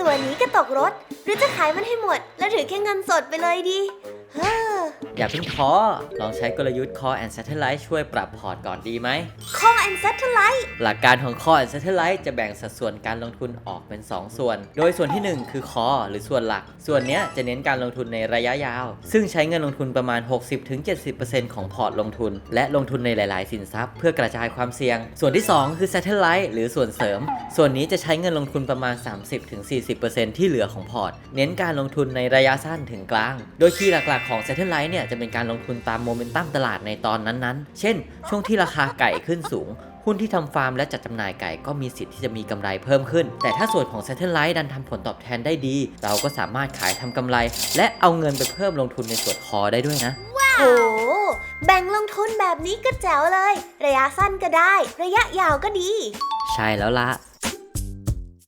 ตัวนี้ก็ตกรถ หรือจะขายมันให้หมด แล้วถือแค่เงินสดไปเลยดี ออย่าเพิ่งท้อลองใช้กลยุทธ์ Core and Satellite ช่วยปรับพอร์ตก่อนดีไหมคอแอนเซทไลท์หลักการของ Core and Satellite จะแบ่งสัดส่วนการลงทุนออกเป็น 2 ส่วน โดยส่วนทีหนึ่1 คือ Core หรือส่วนหลัก ส่วนเนี้ยจะเน้นการลงทุนในระยะยาว ซึ่งใช้เงินลงทุนประมาณ 60-70%ของพอร์ตลงทุน และลงทุนในหลาย ๆ สินทรัพย์ เพื่อกระจายความเสี่ยง ส่วนที่ 2 คือ Satellite หรือส่วนเสริม ส่วนนี้จะใช้เงินลงทุนประมาณ 30-40%ที่เหลือของพอร์ต เน้นการลงทุนในระยะสั้นถึงกลาง โดยคีย์หลัก ๆ ของ Satellite เนี่ยจะเป็นการลงทุนตามโมเมนตัมตลาดในตอนนั้นๆ เช่น ช่วงที่ราคาไก่ขึ้นสูง หุ้นที่ทำฟาร์มและจัดจำหน่ายไก่ก็มีสิทธิ์ที่จะมีกำไรเพิ่มขึ้น แต่ถ้าส่วนของ Satellite ดันทำผลตอบแทนได้ดี เราก็สามารถขายทำกำไร และเอาเงินไปเพิ่มลงทุนในส่วนคอได้ด้วยนะ โอ้แบ่งลงทุนแบบนี้ก็แจ๋วเลย ระยะสั้นก็ได้ ระยะยาวก็ดี ใช่แล้วละ